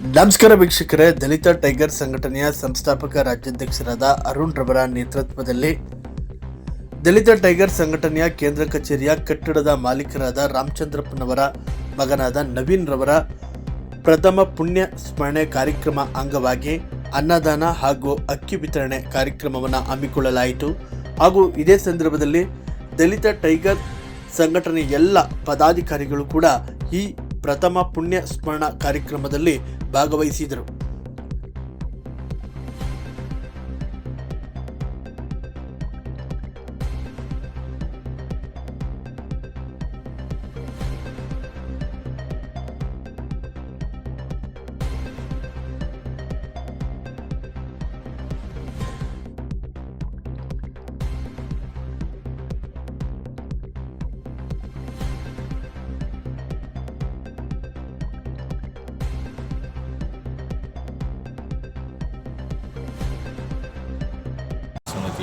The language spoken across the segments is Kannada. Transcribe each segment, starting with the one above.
ನಮಸ್ಕಾರ ವೀಕ್ಷಕರೇ, ದಲಿತ ಟೈಗರ್ ಸಂಘಟನೆಯ ಸಂಸ್ಥಾಪಕ ರಾಜ್ಯಾಧ್ಯಕ್ಷರಾದ ಅರುಣ್ ರವರ ನೇತೃತ್ವದಲ್ಲಿ ದಲಿತ ಟೈಗರ್ ಸಂಘಟನೆಯ ಕೇಂದ್ರ ಕಚೇರಿಯ ಕಟ್ಟಡದ ಮಾಲೀಕರಾದ ರಾಮಚಂದ್ರಪ್ಪನವರ ಮಗನಾದ ನವೀನ್ ರವರ ಪ್ರಥಮ ಪುಣ್ಯ ಸ್ಮರಣೆ ಕಾರ್ಯಕ್ರಮ ಅಂಗವಾಗಿ ಅನ್ನದಾನ ಹಾಗೂ ಅಕ್ಕಿ ವಿತರಣೆ ಕಾರ್ಯಕ್ರಮವನ್ನು ಹಮ್ಮಿಕೊಳ್ಳಲಾಯಿತು. ಹಾಗೂ ಇದೇ ಸಂದರ್ಭದಲ್ಲಿ ದಲಿತ ಟೈಗರ್ ಸಂಘಟನೆ ಎಲ್ಲ ಪದಾಧಿಕಾರಿಗಳು ಕೂಡ ಈ ಪ್ರಥಮ ಪುಣ್ಯ ಸ್ಮರಣ ಕಾರ್ಯಕ್ರಮದಲ್ಲಿ ಭಾಗವಹಿಸಿದರು.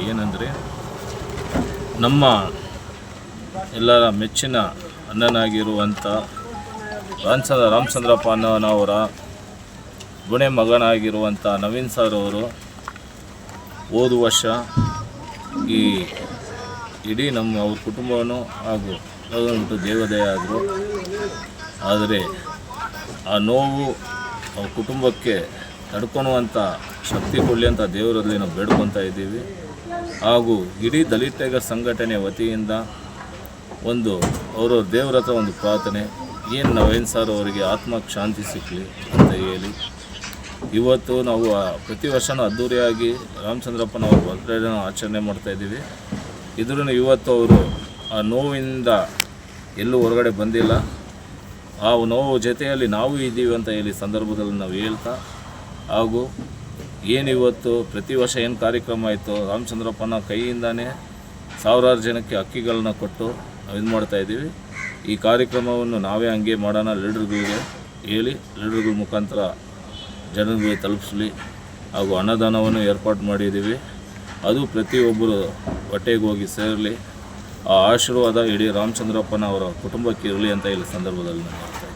ಏನಂದರೆ ನಮ್ಮ ಎಲ್ಲರ ಮೆಚ್ಚಿನ ಅಣ್ಣನಾಗಿರುವಂಥ ರಾಮಚಂದ್ರ ರಾಮಚಂದ್ರಪ್ಪ ಪಾನವನವರ ಗುಣೆ ಮಗನಾಗಿರುವಂಥ ನವೀನ್ ಸರ್ ಅವರು ಹೋದ ವರ್ಷ ಈ ಇಡೀ ನಮ್ಮ ಅವ್ರ ಕುಟುಂಬವನ್ನು ಹಾಗೂ ಬಿಟ್ಟು ದೇವದಯ ಆದರು ಆದರೆ ಆ ನೋವು ಅವ್ರ ಕುಟುಂಬಕ್ಕೆ ತಡ್ಕೊಳುವಂಥ ಶಕ್ತಿ ಕೊಡಲಿ ಅಂತ ದೇವರಲ್ಲಿ ನಾವು ಬೇಡ್ಕೊತಾ ಇದ್ದೀವಿ. ಹಾಗೂ ಇಡೀ ದಲಿತ ಟೈಗರ್ ಸಂಘಟನೆ ವತಿಯಿಂದ ಒಂದು ಅವರವ್ರ ದೇವ್ರ ಒಂದು ಪ್ರಾರ್ಥನೆ, ಏನು ನವೀನ್ ಸರ್ ಅವರಿಗೆ ಆತ್ಮಕ್ಕೆ ಶಾಂತಿ ಸಿಕ್ಕಲಿ ಅಂತ ಹೇಳಿ. ಇವತ್ತು ನಾವು ಪ್ರತಿ ವರ್ಷವೂ ಅದ್ಧೂರಿಯಾಗಿ ರಾಮಚಂದ್ರಪ್ಪನವ್ರ ಬರ್ತ್ಡೇನ ಆಚರಣೆ ಮಾಡ್ತಾಯಿದ್ದೀವಿ ಇದ್ರೂ ಇವತ್ತು ಅವರು ಆ ನೋವಿಂದ ಎಲ್ಲೂ ಹೊರಗಡೆ ಬಂದಿಲ್ಲ. ಆ ನೋವು ಜೊತೆಯಲ್ಲಿ ನಾವು ಇದ್ದೀವಿ ಅಂತ ಹೇಳಿ ಸಂದರ್ಭದಲ್ಲಿ ನಾವು ಹೇಳ್ತಾ ಹಾಗೂ ಏನು ಇವತ್ತು, ಪ್ರತಿ ವರ್ಷ ಏನು ಕಾರ್ಯಕ್ರಮ ಆಯಿತು, ರಾಮಚಂದ್ರಪ್ಪನ ಕೈಯಿಂದನೇ ಸಾವಿರಾರು ಜನಕ್ಕೆ ಅಕ್ಕಿಗಳನ್ನ ಕೊಟ್ಟು ನಾವು ಇದು ಮಾಡ್ತಾ ಇದ್ದೀವಿ ಈ ಕಾರ್ಯಕ್ರಮವನ್ನು ನಾವೇ ಹಂಗೆ ಮಾಡೋಣ, ಲೀಡರ್ಗಳಿಗೆ ಹೇಳಿ, ಲೀಡರ್ಗಳ ಮುಖಾಂತರ ಜನರಿಗೆ ತಲುಪಿಸಲಿ ಹಾಗೂ ಅನ್ನದಾನವನ್ನು ಏರ್ಪಾಡು ಮಾಡಿದ್ದೀವಿ ಅದು ಪ್ರತಿಯೊಬ್ಬರು ಹೊಟ್ಟೆಗೆ ಹೋಗಿ ಸೇರಲಿ, ಆ ಆಶೀರ್ವಾದ ಇಡೀ ರಾಮಚಂದ್ರಪ್ಪನ ಅವರ ಕುಟುಂಬಕ್ಕೆ ಇರಲಿ ಅಂತ ಇಲ್ಲಿ ಸಂದರ್ಭದಲ್ಲಿ ನಾನು.